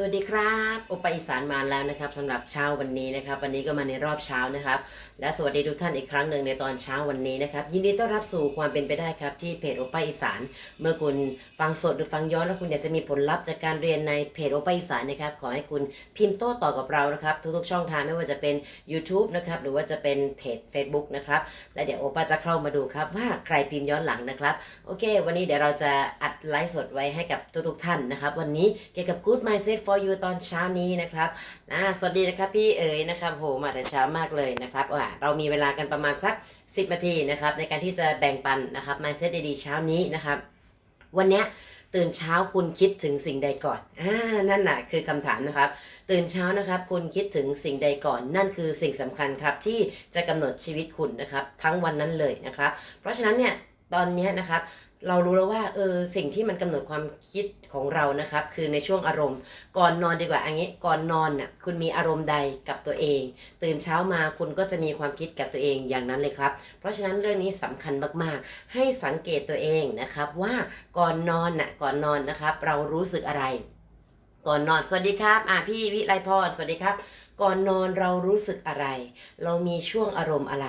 สวัสดีครับโอปาอีสานมาแล้วนะครับสำหรับเช้าวันนี้นะครับ วันนี้ก็มาในรอบเช้านะครับ และสวัสดีทุกท่านอีกครั้งหนึ่งในตอนเช้าวันนี้นะครับ ยินดีต้อนรับสู่ความเป็นไปได้ครับ ที่เพจโอปาอีสาน เมื่อคุณฟังสดหรือฟังย้อนแล้วคุณอยากจะมีผลลัพธ์จากการเรียนในเพจโอปาอีสานนะครับขอให้คุณพิมพ์โต้ตอบกับเรานะครับ ทุกๆช่องทางไม่ว่าจะเป็น YouTube นะครับหรือว่าจะเป็นเพจ Facebook นะครับและเดี๋ยวโอปาจะเข้ามาดูครับว่าใครพิมพ์ย้อนหลังนะครับโอเค วันนี้เดี๋ยวเราจะอัดไลฟ์สดไว้ให้กับทุกๆท่านนะครับ วันนี้เกี่ยวกับ Good Mindset for You ตอนเช้านี้นะครับอ่าสวัสดีนะครับพี่เอ๋ยนะครับโหมาแต่เช้ามากเลยนะครับว่าเรามีเวลากันประมาณสัก 10นาทีนะครับในการที่จะแบ่งปันนะครับ Mindset ดีๆเช้านี้นะครับ วันเนี้ยตื่นเช้าคุณคิดถึงสิ่งใดก่อนอ่านั่นน่ะคือคำถามนะครับ ตื่นเช้านะครับคุณคิดถึงสิ่งใดก่อน นั่นคือสิ่งสำคัญครับที่จะกำหนดชีวิตคุณนะครับ ทั้งวันนั้นเลยนะครับ เพราะฉะนั้นเนี่ยตอนนี้นะครับ เรารู้แล้วว่าเออสิ่งที่มันกำหนดความคิดของเรานะครับ คือในช่วงอารมณ์ ก่อนนอนดีกว่าอันนี้ก่อนนอนน่ะคุณมีอารมณ์ใดกับตัวเอง ตื่นเช้ามาคุณก็จะมีความคิดกับตัวเองอย่างนั้นเลยครับ เพราะฉะนั้นเรื่องนี้สำคัญมากๆ ให้สังเกตตัวเองนะครับว่าก่อนนอนน่ะก่อนนอนนะครับ เรารู้สึกอะไร ก่อนนอนสวัสดีครับอ่าพี่วิไลพรสวัสดีครับ ก่อนนอนเรารู้สึกอะไร เรามีช่วงอารมณ์อะไร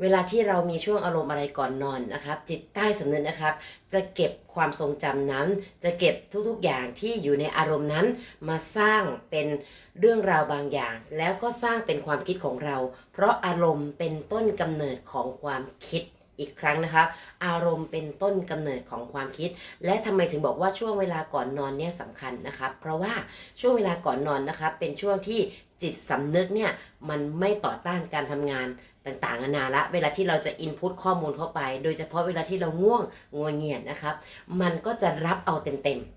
เวลาที่เรามีช่วงอารมณ์อะไรก่อนนอนนะครับ จิตใต้สำนึกนะครับ จะเก็บความทรงจำนั้น จะเก็บทุกๆอย่างที่อยู่ในอารมณ์นั้น มาสร้างเป็นเรื่องราวบางอย่าง แล้วก็สร้างเป็นความคิดของเรา เพราะอารมณ์เป็นต้นกำเนิดของความคิดอีกครั้งนะครับ อารมณ์เป็นต้นกำเนิดของความคิด และทำไมถึงบอกว่าช่วงเวลาก่อนนอนเนี่ยสำคัญนะครับ เพราะว่าช่วงเวลาก่อนนอนนะครับ เป็นช่วงที่จิตสำนึกเนี่ยมันไม่ต่อต้านการทำงาน ต่างๆนานาละ เวลาที่เราจะอินพุตข้อมูลเข้าไป โดยเฉพาะเวลาที่เราง่วงงัวเงียนะครับ มันก็จะรับเอาเต็มๆ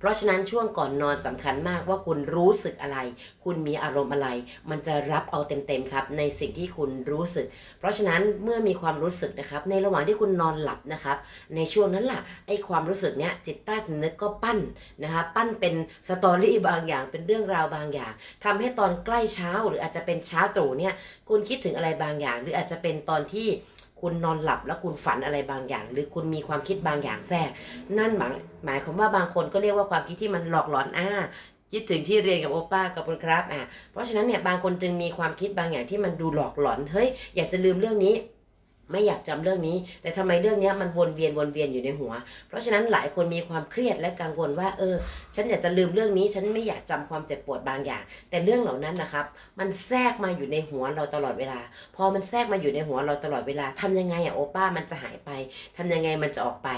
เพราะฉะนั้นช่วงก่อนนอนสำคัญมากว่าคุณรู้สึกอะไร คุณมีอารมณ์อะไร มันจะรับเอาเต็มๆครับ ในสิ่งที่คุณรู้สึก เพราะฉะนั้นเมื่อมีความรู้สึกนะครับ ในระหว่างที่คุณนอนหลับนะครับ ในช่วงนั้นล่ะไอ้ความรู้สึกเนี้ยจิตใต้สำนึกก็ปั้นนะคะปั้นเป็นสตอรี่บางอย่างเป็นเรื่องราวบางอย่างทำให้ตอนใกล้เช้าหรืออาจจะเป็นเช้าตรู่เนี่ยคุณคิดถึงอะไรบางอย่าง หรืออาจจะเป็นตอนที่ คุณนอนหลับแล้วคุณฝันอะไรบางอย่าง หรือคุณมีความคิดบางอย่างแทรก นั่นหมายหมายความว่าบางคนก็เรียกว่าความคิดที่มันหลอกหลอนอ่าคิดถึงที่เรียนกับโอป้ากับคุณครับอะเพราะฉะนั้นเนี่ยบางคนจึงมีความคิดบางอย่างที่มันดูหลอกหลอนเฮ้ยอยากจะลืมเรื่องนี้ ไม่อยากจำเรื่องนี้ แต่ทำไมเรื่องนี้มันวนเวียนวนเวียนอยู่ในหัว เพราะฉะนั้นหลายคนมีความเครียดและกังวลว่า เออ ฉันอยากจะลืมเรื่องนี้ ฉันไม่อยากจำความเจ็บปวดบางอย่าง แต่เรื่องเหล่านั้นนะครับ มันแทรกมาอยู่ในหัวเราตลอดเวลา พอมันแทรกมาอยู่ในหัวเราตลอดเวลาทำยังไงอะโอป้ามันจะหายไปทำยังไงมันจะออกไป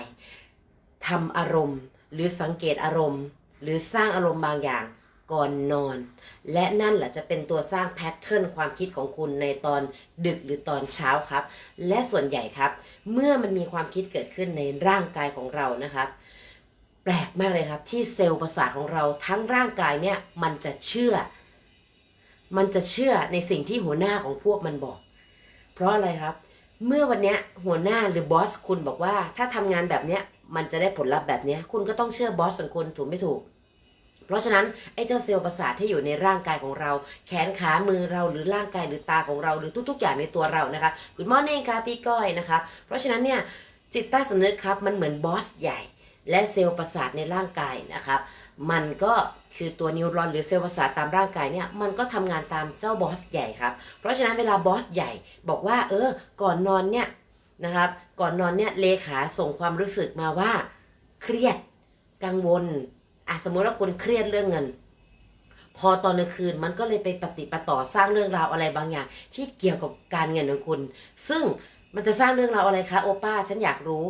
ทำอารมณ์ หรือสังเกตอารมณ์ หรือสร้างอารมณ์บางอย่าง ก่อนนอน และนั่นแหละจะเป็นตัวสร้างแพทเทิร์นความคิดของคุณในตอนดึกหรือตอนเช้าครับ และส่วนใหญ่ครับ เมื่อมันมีความคิดเกิดขึ้นในร่างกายของเรานะครับ แปลกมากเลยครับ ที่เซลล์ประสาทของเราทั้งร่างกายเนี่ยมันจะเชื่อ มันจะเชื่อในสิ่งที่หัวหน้าของพวกมันบอก เพราะอะไรครับ เมื่อวันนี้หัวหน้าหรือบอสคุณบอกว่า ถ้าทำงานแบบเนี้ยมันจะได้ผลลัพธ์แบบเนี้ยคุณก็ต้องเชื่อบอสของคุณถูกไม่ถูก ราะฉะนั้นไอ้เจ้าเซลล์ประสาทที่อยู่ในร่างกายของเรา แขนขามือเราหรือร่างกายหรือตาของเราหรือทุก ๆ อย่างในตัวเรานะคะคุณมอนี่ค่ะพี่ก้อยนะคะเพราะฉะนั้นเนี่ยจิตใต้สำนึกครับมันเหมือนบอสใหญ่ และเซลล์ประสาทในร่างกายนะครับมันก็คือตัวนิวรอนหรือเซลล์ประสาทตามร่างกายเนี่ยมันก็ทำงานตามเจ้าบอสใหญ่ครับเพราะฉะนั้นเวลาบอสใหญ่บอกว่าเออก่อนนอนเนี่ยนะครับก่อนนอนเนี่ยเลขาส่งความรู้สึกมาว่า เครียดกังวล อะสมมติว่าคุณเครียดเรื่องเงิน พอตอนกลางคืนมันก็เลยไปปฏิปต่อสร้างเรื่องราวอะไรบางอย่าง ที่เกี่ยวกับการเงินของคุณ ซึ่งมันจะสร้างเรื่องราวอะไรคะโอป้าฉันอยากรู้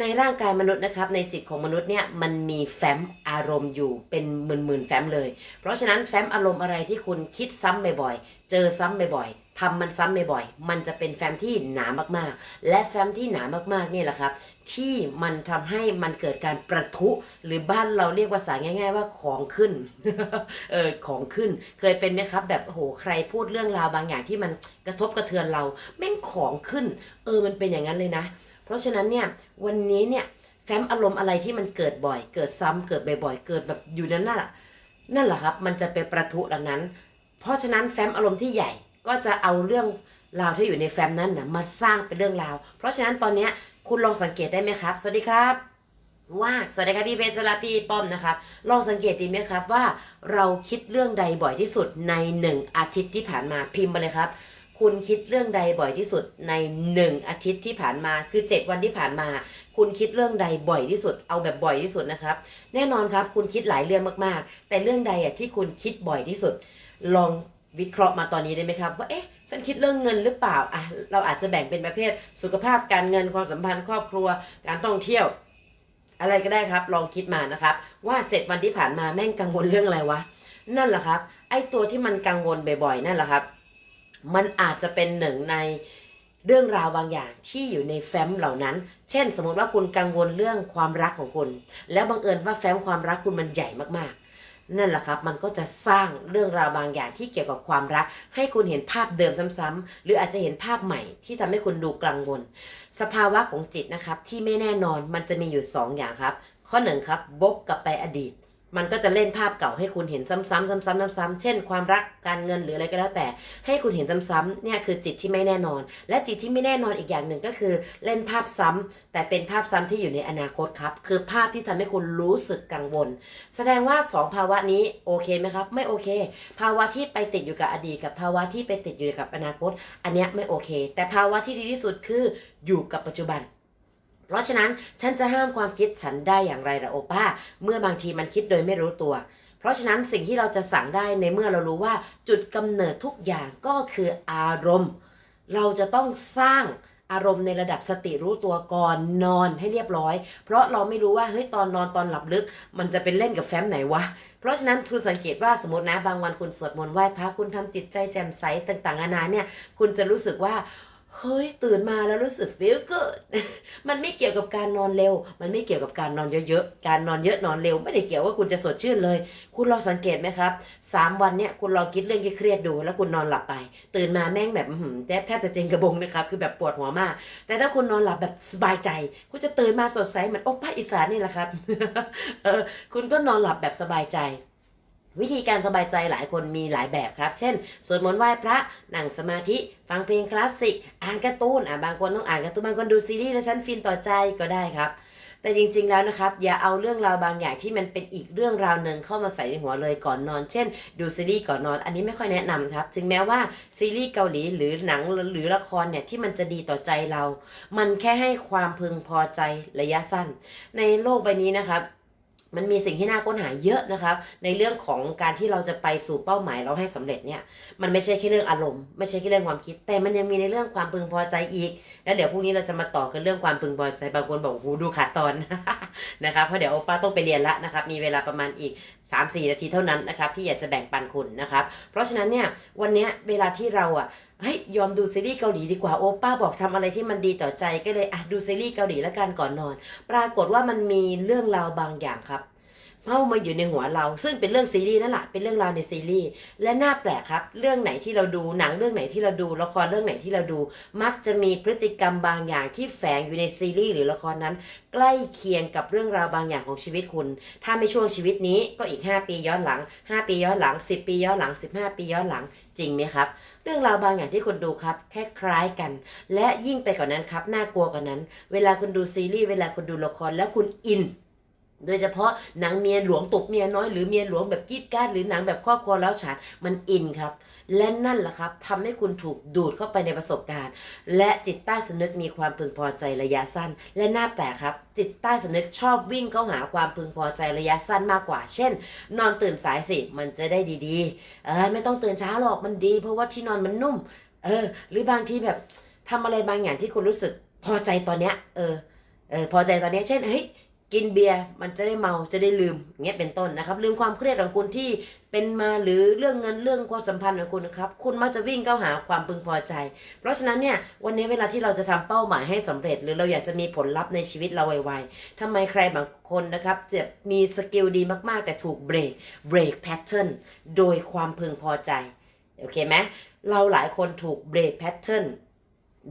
ในร่างกายมนุษย์นะครับ ในจิตของมนุษย์เนี่ยมันมีแฟ้มอารมณ์อยู่เป็นหมื่นๆแฟ้มเลย เพราะฉะนั้นแฟ้มอารมณ์อะไรที่คุณคิดซ้ำบ่อยๆ เจอซ้ำบ่อยๆทำมันซ้ำบ่อยๆ มันจะเป็นแฟ้มที่หนามากๆ และแฟ้มที่หนามากๆเนี่ยแหละครับ ที่มันทำให้มันเกิดการประทุ หรือบ้านเราเรียกภาษาง่าย ๆ ว่าของขึ้น เออของขึ้น เคยเป็นไหมครับ แบบโอ้โหใครพูดเรื่องราวบางอย่างที่มันกระทบกระเทือนเราแม่งของขึ้น เออมันเป็นอย่างนั้นเลยนะ เพราะฉะนั้นเนี่ยวันนี้เนี่ยแฟ้มอารมณ์อะไรที่มันเกิดบ่อย เกิดซ้ำเกิดบ่อยๆ เกิดแบบอยู่นั่นน่ะนั่นแหละครับ มันจะไปประทุดังนั้น เพราะฉะนั้นแฟ้มอารมณ์ที่ใหญ่ก็จะเอาเรื่องราวที่อยู่ในแฟ้มนั้นนะมาสร้างเป็นเรื่องราว เพราะฉะนั้นตอนนี้คุณลองสังเกตได้ไหมครับ สวัสดีครับ ว่าสวัสดีครับพี่เพชรสลับพี่ป้อมนะครับ ลองสังเกตดีไหมครับว่าเราคิดเรื่องใดบ่อยที่สุดในหนึ่งอาทิตย์ที่ผ่านมาพิมพ์มาเลยครับ คุณคิดเรื่องใดบ่อยที่สุดในหนึ่งอาทิตย์ที่ผ่านมาคือ 7 วันที่ผ่านมา คุณคิดเรื่องใดบ่อยที่สุด เอาแบบบ่อยที่สุดนะครับ แน่นอนครับคุณคิดหลายเรื่องมากๆ แต่เรื่องใดอะที่คุณคิดบ่อยที่สุด ลองวิเคราะห์มาตอนนี้ได้ไหมครับ ว่าเอ๊ะฉันคิดเรื่องเงินหรือเปล่าอะเราอาจจะแบ่งเป็นประเภท สุขภาพการเงินความสัมพันธ์ครอบครัวการท่องเที่ยว อะไรก็ได้ครับ ลองคิดมานะครับ ว่า 7 วันที่ผ่านมาแม่งกังวลเรื่องอะไรวะนั่นแหละครับ ไอ้ตัวที่มันกังวลบ่อยๆนั่นแหละครับ มันอาจจะเป็นหนึ่งในเรื่องราวบางอย่างที่อยู่ในแฟ้มเหล่านั้น เช่น สมมติว่าคุณกังวลเรื่องความรักของคุณ แล้วบังเอิญว่าแฟ้มความรักคุณมันใหญ่มากๆ นั่นแหละครับ มันก็จะสร้างเรื่องราวบางอย่างที่เกี่ยวกับความรัก ให้คุณเห็นภาพเดิมซ้ำๆหรืออาจจะเห็นภาพใหม่ที่ทำให้คุณดูกังวล สภาวะของจิตนะครับที่ไม่แน่นอนมันจะมีอยู่2อย่างครับ ข้อหนึ่งครับบกกลับไปอดีต มันก็จะเล่นภาพเก่าให้คุณเห็นซ้ำๆซ้ำๆซ้ำๆเช่น ความรักการเงินหรืออะไรก็แล้วแต่ ให้คุณเห็นซ้ำๆเนี่ยคือจิตที่ไม่แน่นอน และจิตที่ไม่แน่นอนอีกอย่างหนึ่งก็คือ เล่นภาพซ้ำแต่เป็นภาพซ้ำที่อยู่ในอนาคตครับ คือภาพที่ทำให้คุณรู้สึกกังวล แสดงว่าสองภาวะนี้โอเคไหมครับ ไม่โอเค ภาวะที่ไปติดอยู่กับอดีตกับภาวะที่ไปติดอยู่กับอนาคต อันเนี้ยไม่โอเค แต่ภาวะที่ดีที่สุดคืออยู่กับปัจจุบัน เพราะฉะนั้นฉันจะห้ามความคิดฉันได้อย่างไรล่ะโอป้า เมื่อบางทีมันคิดโดยไม่รู้ตัว เพราะฉะนั้นสิ่งที่เราจะสั่งได้ในเมื่อเรารู้ว่าจุดกำเนิดทุกอย่างก็คืออารมณ์ เราจะต้องสร้างอารมณ์ในระดับสติรู้ตัวก่อนนอนให้เรียบร้อย เพราะเราไม่รู้ว่าเฮ้ยตอนนอนตอนหลับลึก มันจะเป็นเล่นกับแฟ้มไหนวะ เพราะฉะนั้นคุณสังเกตว่าสมมตินะบางวันคุณสวดมนต์ไหว้พระคุณทำจิตใจแจ่มใสต่างๆนานาเนี่ย คุณจะรู้สึกว่า เฮ้ยตื่นมาแล้วรู้สึก feel good มันไม่เกี่ยวกับการนอนเร็ว มันไม่เกี่ยวกับการนอนเยอะๆ การนอนเยอะนอนเร็วไม่ได้เกี่ยวว่าคุณจะสดชื่นเลย คุณลองสังเกตไหมครับสามวันเนี่ยคุณลองคิดเรื่องเครียดดู แล้วคุณนอนหลับไป ตื่นมาแม่งแบบแทบแทบจะเจงกระบงนะครับ คือแบบปวดหัวมาก แต่ถ้าคุณนอนหลับแบบสบายใจ คุณจะตื่นมาสดใสเหมือนโอป้าอีสานนี่แหละครับ เออคุณก็นอนหลับแบบสบายใจ วิธีการสบายใจหลายคนมีหลายแบบครับ เช่น สวดมนต์ไหว้พระนั่งสมาธิ ฟังเพลงคลาสสิก อ่านการ์ตูน อะบางคนต้องอ่านการ์ตูน บางคนดูซีรีส์แล้วฉันฟินต่อใจก็ได้ครับ แต่จริงๆแล้วนะครับ อย่าเอาเรื่องราวบางอย่างที่มันเป็นอีกเรื่องราวหนึ่งเข้ามาใส่ในหัวเลยก่อนนอน เช่น ดูซีรีส์ก่อนนอน อันนี้ไม่ค่อยแนะนำครับ ถึงแม้ว่าซีรีส์เกาหลีหรือหนังหรือละครเนี่ยที่มันจะดีต่อใจเรา มันแค่ให้ความพึงพอใจระยะสั้น ในโลกใบนี้นะครับ มันมีสิ่งที่น่าค้นหาเยอะนะครับ ในเรื่องของการที่เราจะไปสู่เป้าหมายเราให้สำเร็จเนี่ย มันไม่ใช่แค่เรื่องอารมณ์ไม่ใช่แค่เรื่องความคิด แต่มันยังมีในเรื่องความพึงพอใจอีก แล้วเดี๋ยวพรุ่งนี้เราจะมาต่อกันเรื่องความพึงพอใจบางคนบอกโอ้โหดูขาดตอนนะครับเพราะเดี๋ยวโอป้าต้องไปเรียนละนะครับ มีเวลาประมาณอีก 3-4 นาทีเท่านั้นนะครับ ที่อยากจะแบ่งปันคุณนะครับ เพราะฉะนั้นเนี่ยวันนี้เวลาที่เราอะเฮ้ยยอมดูซีรีส์เกาหลีดีกว่าโอป้าบอกทำอะไรที่มันดีต่อใจก็เลยอะดูซีรีส์เกาหลีแล้วกันก่อนนอน ปรากฏว่ามันมีเรื่องราวบางอย่างครับ เข้ามาอยู่ในหัวเรา ซึ่งเป็นเรื่องซีรีส์นั่นแหละเป็นเรื่องราวในซีรีส์และน่าแปลกครับ เรื่องไหนที่เราดูหนังเรื่องไหนที่เราดูละครเรื่องไหนที่เราดู มักจะมีพฤติกรรมบางอย่างที่แฝงอยู่ในซีรีส์หรือละครนั้น ใกล้เคียงกับเรื่องราวบางอย่างของชีวิตคุณ ถ้าไม่ช่วงชีวิตนี้ก็อีก 5 ปีย้อนหลัง 5 ปีย้อนหลัง 10 ปีย้อนหลัง 15 ปีย้อนหลังจริงไหมครับ เรื่องราวบางอย่างที่คุณดูครับแค่คล้ายกัน และยิ่งไปกว่านั้นครับน่ากลัวกว่านั้น เวลาคุณดูซีรีส์เวลาคุณดูละครแล้วคุณอิน โดยเฉพาะหนังเมียหลวงตกเมียน้อยหรือเมียหลวงแบบกีดกราดหรือหนังแบบครอบครัวแล้วฉานมันอินครับ และนั่นแหละครับทำให้คุณถูกดูดเข้าไปในประสบการณ์ และจิตใต้สำนึกมีความพึงพอใจระยะสั้น และน่าแปลกครับ จิตใต้สำนึกชอบวิ่งเข้าหาความพึงพอใจระยะสั้นมากกว่า เช่น นอนตื่นสายสิมันจะได้ดีๆเออไม่ต้องตื่นเช้าหรอกมันดี เพราะว่าที่นอนมันนุ่ม เออ หรือบางทีแบบทำอะไรบางอย่างที่คุณรู้สึกพอใจตอนเนี้ยเออเออพอใจตอนเนี้ยเช่นเฮ้ย กินเบียร์มันจะได้เมาจะได้ลืมเงี้ยเป็นต้นนะครับลืมความเครียดของคุณที่เป็นมาหรือเรื่องเงินเรื่องความสัมพันธ์ของคุณนะครับคุณมักจะวิ่งเข้าหาความพึงพอใจ เพราะฉะนั้นเนี่ยวันนี้เวลาที่เราจะทำเป้าหมายให้สำเร็จ หรือเราอยากจะมีผลลัพธ์ในชีวิตเราไวๆทำไมใครบางคนนะครับจะมีสกิลดีมากๆ แต่ถูกเบรกเบรกแพทเทิร์นโดยความพึงพอใจโอเคไหมเราหลายคนถูกเบรกแพทเทิร์น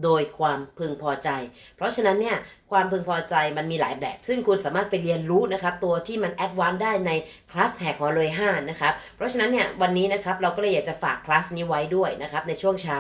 โดยความพึงพอใจ เพราะฉะนั้นเนี่ยความพึงพอใจมันมีหลายแบบ ซึ่งคุณสามารถไปเรียนรู้นะครับตัวที่มันแอดวานซ์ได้ในคลาสแหกของเลย5นะครับเพราะฉะนั้นเนี่ยวันนี้นะครับเราก็เลยอยากจะฝากคลาสนี้ไว้ด้วยนะครับในช่วงเช้า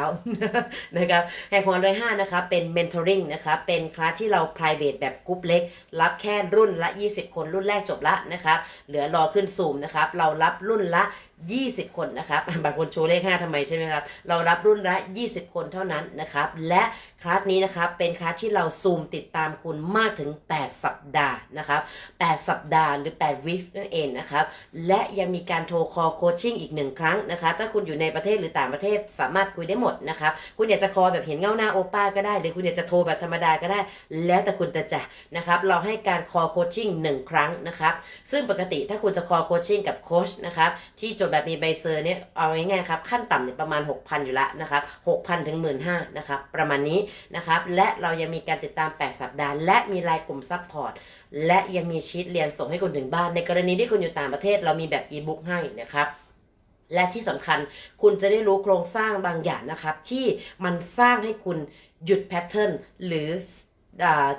นะครับแหกของเลย5นะครับเป็น mentoring นะครับเป็นคลาสที่เรา private แบบกรุ๊ปเล็ก รับแค่รุ่นละ 20 คนรุ่นแรกจบละนะครับเหลือรอขึ้นซูมนะครับเรารับรุ่นละ20 คนนะครับบางคนโชว์เลข5ทำไมใช่ไหมครับ เรารับรุ่นละ 20 คนเท่านั้นนะครับ และ ลาสนี้นะครับเป็นคลาสที่เราซูมติดตามคุณมากถึง 8 สัปดาห์นะครับ 8 สัปดาห์หรือ 8 weeks นั่นเองนะครับ และยังมีการโทรคอโคชชิ่งอีกหนึ่งครั้งนะครับ ถ้าคุณอยู่ในประเทศหรือต่างประเทศสามารถคุยได้หมดนะครับ คุณอยากจะคอแบบเห็นเงาหน้าโอป้าก็ได้ หรือคุณอยากจะโทรแบบธรรมดาก็ได้ แล้วแต่คุณจะจะนะครับ เราให้การคอโคชชิ่งหนึ่งครั้งนะครับ ซึ่งปกติถ้าคุณจะคอโคชชิ่งกับโคชนะครับที่จบแบบมีใบเซอร์เนี่ยเอาง่ายๆครับขั้นต่ำเนี่ยประมาณ 6,000 อยู่ละนะครับ6,000ถึง15,000นะครับประมาณนี้นะครับ และเรายังมีการติดตาม 8 สัปดาห์ และมีลายกลุ่มซัพพอร์ต และยังมีชีตเรียนส่งให้คุณถึงบ้าน ในกรณีที่คุณอยู่ต่างประเทศ เรามีแบบอีบุ๊กให้นะครับและที่สำคัญคุณจะได้รู้โครงสร้างบางอย่างนะครับ ที่มันสร้างให้คุณหยุดแพทเทิร์นหรือ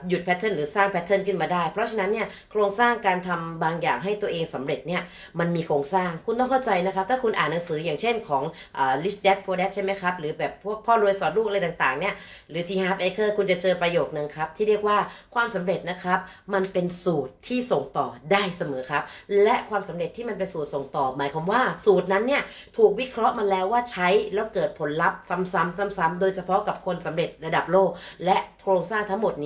หยุดแพทเทิร์นหรือสร้างแพทเทิร์นขึ้นมาได้ เพราะฉะนั้นเนี่ยโครงสร้างการทำบางอย่างให้ตัวเองสำเร็จเนี่ยมันมีโครงสร้างคุณต้องเข้าใจนะครับถ้าคุณอ่านหนังสืออย่างเช่นของอ่า Rich Dad Poor Dad ใช่ไหมครับ หรือแบบพวกพ่อรวยสอนลูกอะไรต่างๆเนี่ยหรือ T Half Acre คุณจะเจอประโยคนึงครับ ที่เรียกว่าความสำเร็จนะครับมันเป็นสูตรที่ส่งต่อได้เสมอครับ และความสำเร็จที่มันเป็นสูตรส่งต่อ หมายความว่าสูตรนั้นเนี่ยถูกวิเคราะห์มาแล้วว่าใช้แล้วเกิดผลลัพธ์ซ้ำๆซ้ำๆโดยเฉพาะกับคนสำเร็จระดับโลก และโครงสร้างทั้งหมดนี้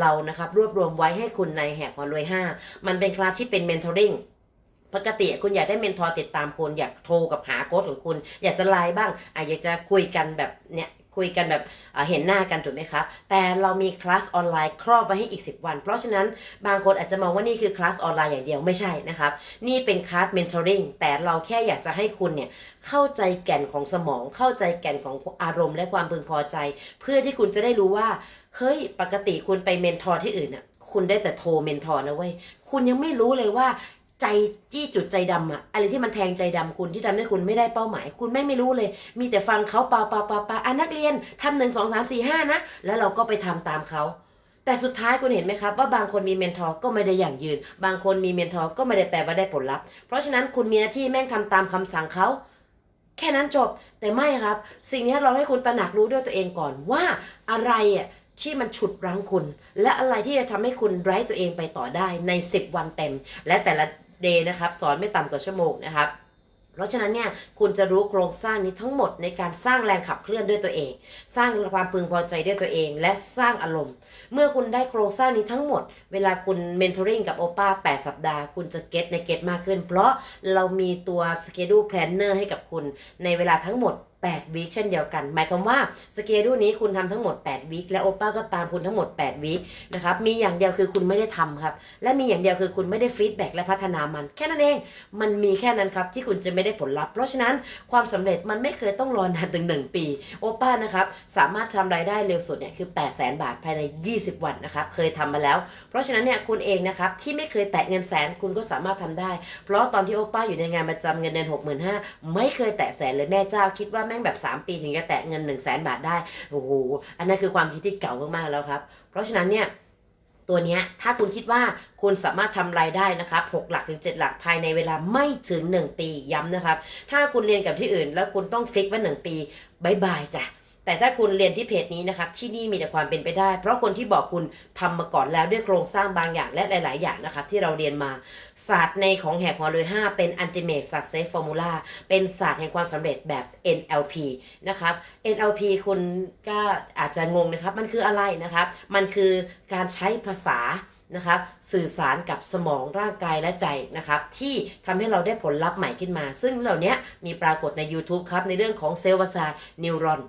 เรานะครับรวบรวมไว้ให้คุณในแหกความรวย 5 มันเป็นคลาสที่เป็น mentoring ปกติคุณอยากได้เมนทอร์ติดตามคุณอยากโทรกับหาโค้ชของคุณ อยากจะไลน์บ้างออยากจะคุยกันแบบเนี่ยคุยกันแบบเห็นหน้ากันถูกไหมครับ แต่เรามีคลาสออนไลน์ครอบไว้ให้อีก 10 วัน เพราะฉะนั้นบางคนอาจจะมองว่านี่คือคลาสออนไลน์อย่างเดียวไม่ใช่นะครับ นี่เป็นคลาสเมนเทอริงแต่เราแค่อยากจะให้คุณเนี่ยเข้าใจแก่นของสมอง เข้าใจแก่นของอารมณ์และความพึงพอใจ เพื่อที่คุณจะได้รู้ว่า เฮ้ย ปกติคุณไปเมนทอร์ที่อื่นน่ะ คุณได้แต่โทรเมนทอร์นะเว้ย คุณยังไม่รู้เลยว่าใจจี้จุดใจดำอะอะไรที่มันแทงใจดำคุณที่ทำให้คุณไม่ได้เป้าหมาย คุณไม่ไม่รู้เลย มีแต่ฟังเขาปาปาปาปาอะนักเรียนทำหนึ่งสองสามสี่ห้านะ แล้วเราก็ไปทำตามเขาแต่สุดท้ายคุณเห็นไหมครับว่าบางคนมีเมนทอร์ก็ไม่ได้อย่างยืน บางคนมีเมนทอร์ก็ไม่ได้แปลว่าได้ผลลัพธ์ เพราะฉะนั้นคุณมีหน้าที่แม่งทำตามคำสั่งเขาแค่นั้นจบแต่ไม่ครับ สิ่งนี้เราให้คุณตระหนักรู้ด้วยตัวเองก่อนว่าอะไรอะ ที่มันฉุดรั้งคุณ และอะไรที่จะทำให้คุณไร้ตัวเองไปต่อได้ใน 10 วันเต็ม และแต่ละเดย์นะครับสอนไม่ต่ำกว่าชั่วโมงนะครับเพราะฉะนั้นเนี่ยคุณจะรู้โครงสร้างนี้ทั้งหมดในการสร้างแรงขับเคลื่อนด้วยตัวเอง สร้างความพึงพอใจด้วยตัวเอง และสร้างอารมณ์ เมื่อคุณได้โครงสร้างนี้ทั้งหมด เวลาคุณเมนทอริงกับโอป้า8 สัปดาห์ คุณจะเก็ตในเก็ตมากขึ้น เพราะเรามีตัว schedule planner ให้กับคุณในเวลาทั้งหมด 8วีคเช่นเดียวกัน หมายความว่าสเกดูนี้คุณทำทั้งหมด8วีคและโอป้าก็ตามคุณทั้งหมด8วีคนะครับมีอย่างเดียวคือคุณไม่ได้ทำครับ และมีอย่างเดียวคือคุณไม่ได้ฟีดแบ็กและพัฒนามัน แค่นั้นเอง มันมีแค่นั้นครับที่คุณจะไม่ได้ผลลัพธ์ เพราะฉะนั้นความสำเร็จมันไม่เคยต้องรอนานถึง 1 ปี โอป้านะครับสามารถทำรายได้เร็วสุดเนี่ยคือ 8 0 0 0 0 0บาทภายใน 20 วันนะครับเคยทำมาแล้ว เพราะฉะนั้นเนี่ยคุณเองนะครับที่ไม่เคยแตะเงินแสนคุณก็สามารถทำได้ เพราะตอนที่โอป้าอยู่ในงานประจำเงินเดือน65,000ไม่เคยแตะแสนเลยแม่เจ้าคิดว่าแม่งแบบ 3 ปีถึงจะแตะเงิน 1 0 0 0 0แบาทได้โอ้โหอันนั้นคือความคิดที่เก่ามากๆแล้วครับ เพราะฉะนั้นเนี่ยตัวเนี้ยถ้าคุณคิดว่าคุณสามารถทำรายได้นะครับ6หลักถึง 7 หลักภายในเวลาไม่ถึง 1 ปีย้ำนะครับ ถ้าคุณเรียนกับที่อื่น แล้วคุณต้องฟิกว่า1ปีบายบายจ้ะ แต่ถ้าคุณเรียนที่เพจนี้นะครับ ที่นี่มีแต่ความเป็นไปได้ เพราะคนที่บอกคุณทำมาก่อนแล้วด้วยโครงสร้างบางอย่างและหลาย ๆ อย่างนะครับ ที่เราเรียนมาศาสตร์ในของแหกหัวเลย5เป็น Ultimate Success Formula เป็นศาสตร์แห่งความสำเร็จแบบ NLP นะครับ NLP คุณก็อาจจะงงนะครับ มันคืออะไรนะครับ มันคือการใช้ภาษานะครับสื่อสารกับสมองร่างกายและใจนะครับที่ทำให้เราได้ผลลัพธ์ใหม่ขึ้นมา ซึ่งเหล่านี้มีปรากฏใน YouTube ครับในเรื่องของเซลล์ประสาทนิวรอน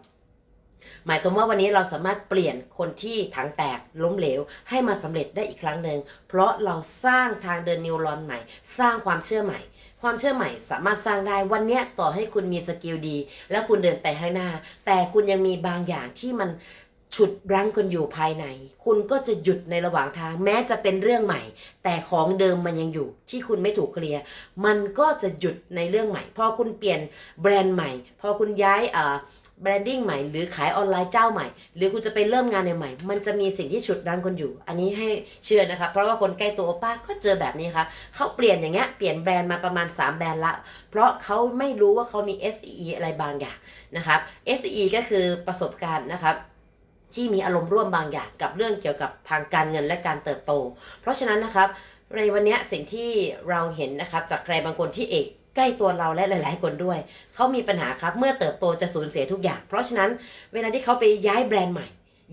หมายความว่าวันนี้เราสามารถเปลี่ยนคนที่ถังแตกล้มเหลว ให้มาสำเร็จได้อีกครั้งหนึ่งเพราะเราสร้างทางเดินนิวรอนใหม่ สร้างความเชื่อใหม่ ความเชื่อใหม่สามารถสร้างได้วันนี้ต่อให้คุณมีสกิลดี แล้วคุณเดินไปข้างหน้า แต่คุณยังมีบางอย่างที่มัน ฉุดรั้งคุณอยู่ภายใน คุณก็จะหยุดในระหว่างทาง แม้จะเป็นเรื่องใหม่ แต่ของเดิมมันยังอยู่ ที่คุณไม่ถูกเคลียร์มันก็จะหยุดในเรื่องใหม่ พอคุณเปลี่ยนแบรนด์ใหม่ พอคุณย้ายอ่าแบรนดิ้งใหม่หรือขายออนไลน์เจ้าใหม่ หรือคุณจะไปเริ่มงานใหม่ มันจะมีสิ่งที่ฉุดรั้งคุณอยู่ อันนี้ให้เชื่อนะครับเพราะว่าคนใกล้ตัวโอป้าก็เจอแบบนี้ครับเขาเปลี่ยนอย่างเงี้ยเปลี่ยนแบรนด์มาประมาณ 3 แบรนด์ละ เพราะเขาไม่รู้ว่าเขามี SE อะไรบางอย่างนะครับ SE ก็คือประสบการณ์นะครับ ที่มีอารมณ์ร่วมบางอย่างกับเรื่องเกี่ยวกับทางการเงินและการเติบโต เพราะฉะนั้นนะครับในวันนี้สิ่งที่เราเห็นนะครับจากใครบางคนที่เอกใกล้ตัวเราและหลาย ๆ คนด้วย เขามีปัญหาครับเมื่อเติบโตจะสูญเสียทุกอย่าง เพราะฉะนั้นเวลาที่เขาไปย้ายแบรนด์ใหม่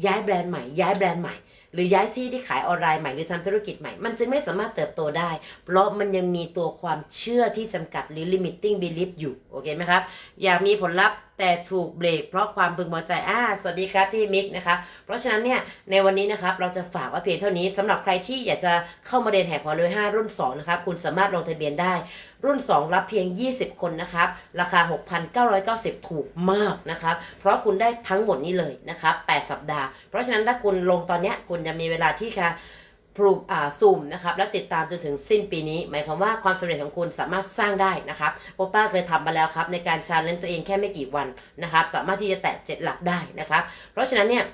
ย้ายแบรนด์ใหม่ ย้ายแบรนด์ใหม่ หรือย้ายที่ที่ขายออนไลน์ใหม่หรือทำธุรกิจใหม่ มันจึงไม่สามารถเติบโตได้ เพราะมันยังมีตัวความเชื่อที่จำกัดหรือ limiting belief อยู่ โอเคไหมครับ อยากมีผลลัพธ์ แต่ถูกเบรกเพราะความพึงพอใจอ่าสวัสดีครับพี่มิกนะคะ เพราะฉะนั้นเนี่ยในวันนี้นะครับเราจะฝากไว้เพียงเท่านี้สำหรับใครที่อยากจะเข้ามาเรียนแหกหัวเลย5รุ่น2นะครับคุณสามารถลงทะเบียนได้ รุ่น 2 รับเพียง 20 คนนะครับราคา 6,990 ถูกมากนะครับเพราะคุณได้ทั้งหมดนี้เลยนะครับ8สัปดาห์ เพราะฉะนั้นถ้าคุณลงตอนเนี้ยคุณจะมีเวลาที่จะ ปลูกอ่าซูมนะครับและติดตามจนถึงสิ้นปีนี้ หมายความว่าความสำเร็จของคุณสามารถสร้างได้นะครับโอป้าเคยทำมาแล้วครับในการชาเลนจ์ตัวเองแค่ไม่กี่วันนะครับสามารถที่จะแตะ7หลักได้นะครับ เพราะฉะนั้นเนี่ย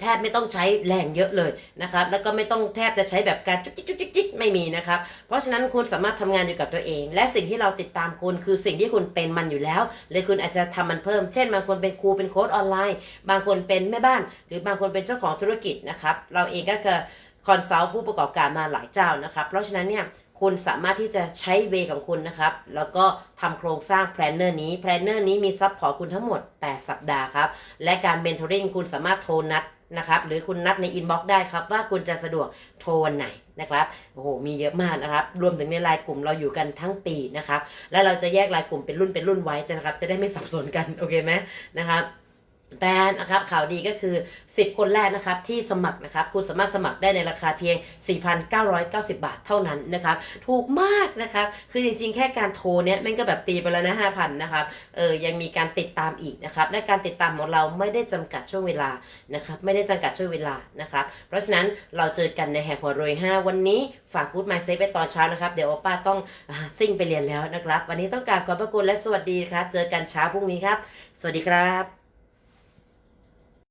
แทบไม่ต้องใช้แรงเยอะเลยนะครับ แล้วก็ไม่ต้องแทบจะใช้แบบการจุกจิกจุกจิกจิกไม่มีนะครับ เพราะฉะนั้นคุณสามารถทำงานอยู่กับตัวเอง และสิ่งที่เราติดตามคุณคือสิ่งที่คุณเป็นมันอยู่แล้วเลยคุณอาจจะทำมันเพิ่ม เช่น บางคนเป็นครูเป็นโค้ดออนไลน์ บางคนเป็นแม่บ้าน หรือบางคนเป็นเจ้าของธุรกิจนะครับ เราเองก็คือ คอนซัลท์ผู้ประกอบการมาหลายเจ้านะครับ เพราะฉะนั้นเนี่ยคุณสามารถที่จะใช้เวของคุณนะครับ แล้วก็ทำโครงสร้างแพลนเนอร์นี้แพลนเนอร์นี้มีซับพอร์ตคุณทั้งหมด 8 สัปดาห์ครับ และการเมนทอริงคุณสามารถโทรนัดนะครับหรือคุณนัดในอินบ็อกซ์ได้ครับ ว่าคุณจะสะดวกโทรวันไหนนะครับโอ้โหมีเยอะมากนะครับ รวมถึงในไลน์กลุ่มเราอยู่กันทั้งปีนะครับ แล้วเราจะแยกไลน์กลุ่มเป็นรุ่นเป็นรุ่นไว้จะนะครับ จะได้ไม่สับสนกันโอเคไหมนะครับ แต่นะครับข่าวดีก็คือ 10 คนแรกนะครับที่สมัครนะครับคุณสามารถสมัครได้ในราคาเพียง 4,990 บาทเท่านั้นนะครับถูกมากนะครับคือจริงๆ แค่การโทรเนี้ยแม่งก็แบบตีไปแล้วนะ5,000นะครับเออยังมีการติดตามอีกนะครับและการติดตามของเราไม่ได้จำกัดช่วงเวลานะครับไม่ได้จำกัดช่วงเวลานะครับเพราะฉะนั้นเราเจอกันในแหกหัวโรย5 วันนี้ฝากกู๊ดไมซ์เซฟไว้ตอนเช้านะครับเดี๋ยวโอป้าต้องซิ่งไปเรียนแล้วนะครับวันนี้ต้องกราบขอบพระคุณและสวัสดีครับเจอกันเช้าพรุ่งนี้ครับ สวัสดีครับ